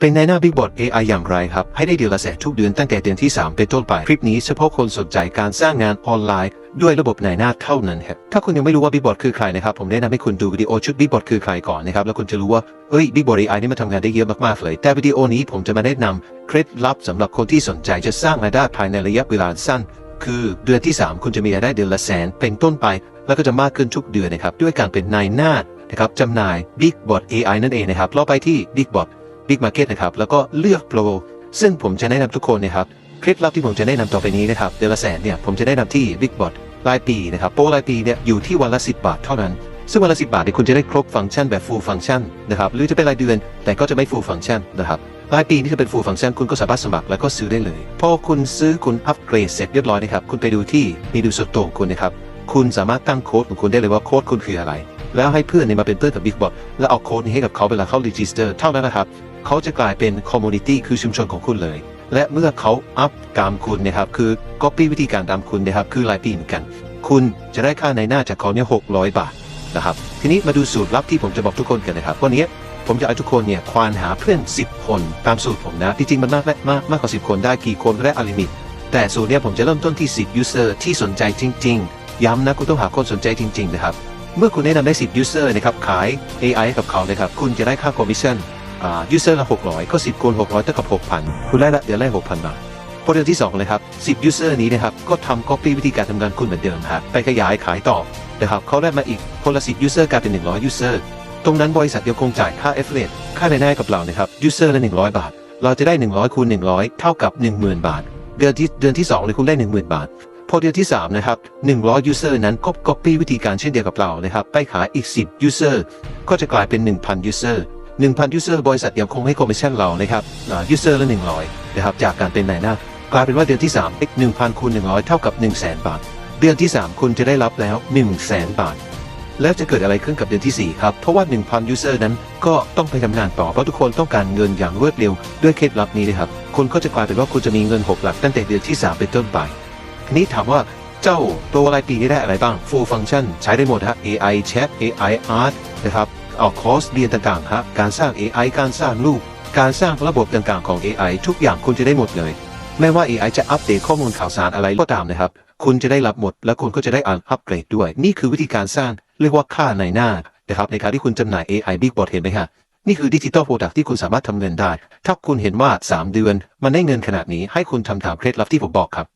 เป็นในหน้า Big Bot AI อย่างไรครับ ให้ได้เดือนละแสนทุกเดือนตั้งแต่เดือนที่ 3 เป็นต้นไป คลิปนี้เฉพาะคนสนใจการสร้างงานออนไลน์ ด้วยระบบในหน้าเท่านั้นครับถ้าคุณยังไม่รู้ว่า Big Bot คือใครนะครับ ผมแนะนำให้คุณดูวิดีโอชุด Big Bot คือใครก่อนนะครับ แล้วคุณจะรู้ว่า เฮ้ย Big Bot AI นี่มันทำงานได้เยอะมากๆเลย แต่วิดีโอนี้ผมจะมาแนะนำเคล็ดลับสำหรับคนที่สนใจจะสร้างรายได้ภายในระยะเวลาสั้น คือเดือนที่ 3 คุณจะมีรายได้เดือนละแสนเป็นต้นไป แล้วก็จะมากขึ้นทุกเดือนนะครับด้วยการเป็นนายหน้านะครับจำหน่าย Big Bot AI นั่นเองนะครับเราไปที่ Big Bot Big Market นะครับ แล้วก็เลือกโปร ซึ่งผมจะแนะนำทุกคนนะครับ เคล็ดลับที่ผมจะแนะนำต่อไปนี้นะครับ เดือนละแสนเนี่ยผมจะแนะนำที่ Big Bot รายปีนะครับ โปรรายปีเนี่ยอยู่ที่วันละ 10 บาทเท่านั้น ซึ่งวันละ 10 บาทเนี่ยคุณจะได้ครบฟังก์ชันแบบ full function นะครับ หรือจะเป็นรายเดือนแต่ก็จะไม่ full function นะครับรายปีนี่จะเป็น full function คุณก็สามารถสมัครแล้วก็ซื้อได้เลย พอคุณซื้อคุณอัปเกรดเสร็จเรียบร้อยนะครับ คุณไปดูที่เมนูส่วนตัวของคุณนะครับ คุณสามารถตั้งโค้ดของคุณได้เลยว่าโค้ดคุณคืออะไร แล้วให้เพื่อนเนี่ยมาเป็นเพื่อนกับ Big Bot แล้วเอาโค้ดนี้ให้กับเขาเวลาเข้า register เท่านั้นนะครับ เขาจะกลายเป็น community คือชุมชนของคุณเลย และเมื่อเขาอัพตามคุณนะครับคือ copy วิธีการตามคุณนะครับคือรายปีเหมือนกัน คุณจะได้ค่าในหน้าจากเขาเนี่ย600บาทนะครับทีนี้มาดูสูตรลับที่ผมจะบอกทุกคนกันนะครับวันนี้ผมจะให้ทุกคนเนี่ยควานหาเพื่อน 10 คนตามสูตรผมนะที่จริงมันมากมากมากกว่า 10 คนได้กี่คนก็ได้อลิมิต แต่สูตรเนี่ยผมจะเริ่มต้นที่ 10 user ที่สนใจจริง ๆ ย้ำนะคุณต้องหาคนสนใจจริง ๆ นะครับ เมื่อคุณแนะนำได้ 10 user นะครับขาย AI กับเขานะครับคุณจะได้ค่า commission อ่า user ละ600ก็10คูณ600เท่ากับ6,000คุณได้ละเดือนละ6,000บาทโปรเจกต์ที่2เลยครับ10 user นี้นะครับก็ทำ copy วิธีการทำงานคุณเหมือนเดิมครับไปขยายขายต่อนะครับเขาได้มาอีกคนละ10 user กลายเป็น100 user ตรงนั้นบริษัทยังคงจ่ายค่า affiliate ค่าในหน้ากับเรานะครับ user ละ100บาท เราจะได้100คูณ100เท่ากับ10,000บาท เดือนที่เดือนที่2เลยคุณได้10,000บาทพอเดือนที่ 3 นะครับ 100 user นั้นก็ copy วิธีการเช่นเดียวกับเรานะครับ ไปขายอีก 10 user ก็จะกลายเป็น 1,000 user 1,000 user บริษัทเดียังคงให้ commission เรานะครับอ่า user ละ 100 นะครับ จากการเป็นนายหน้ากลายเป็นว่าเดือนที่3 x 1,000คูณ100 เท่ากับ 100,000 บาท เดือนที่ 3 คุณจะได้รับแล้ว 100,000 บาท แล้วจะเกิดอะไรขึ้นกับเดือนที่ 4 ครับ เพราะว่า 1,000 user นั้นก็ต้องไปทำงานต่อ เพราะทุกคนต้องการเงินอย่างรวดเร็ว ด้วยเคล็ดลับนี้นะครับ คุณก็จะกลายเป็นว่าคุณจะมีเงิน 6 หลักตั้งแต่เดือนที่ 3 เป็นต้นไปทีนี้ถามว่าเจ้าตัวรายปีนี้ได้อะไรบ้าง full function ใช้ได้หมดฮะ AI chat AI art นะครับ ออกคอร์สเรียนต่างๆฮะการสร้าง AI การสร้างรูป การสร้างระบบต่างๆของ AI ทุกอย่างคุณจะได้หมดเลย ไม่ว่า AI จะอัปเดตข้อมูลข่าวสารอะไรก็ตามนะครับ คุณจะได้รับหมด และคุณก็จะได้อ่านอัปเกรดด้วย นี่คือวิธีการสร้างเรียกว่าค่าในหน้านะครับในการที่คุณจำหน่าย AI Big Bot เห็นไหมฮะนี่คือดิจิ t a ลโปรดักที่คุณสามารถทำเงินได้ ถ้าคุณเห็นว่า 3 เดือน มันได้เงินขนาดนี้ให้คุณทำตามเคล็ดลับที่ผมบอกครับ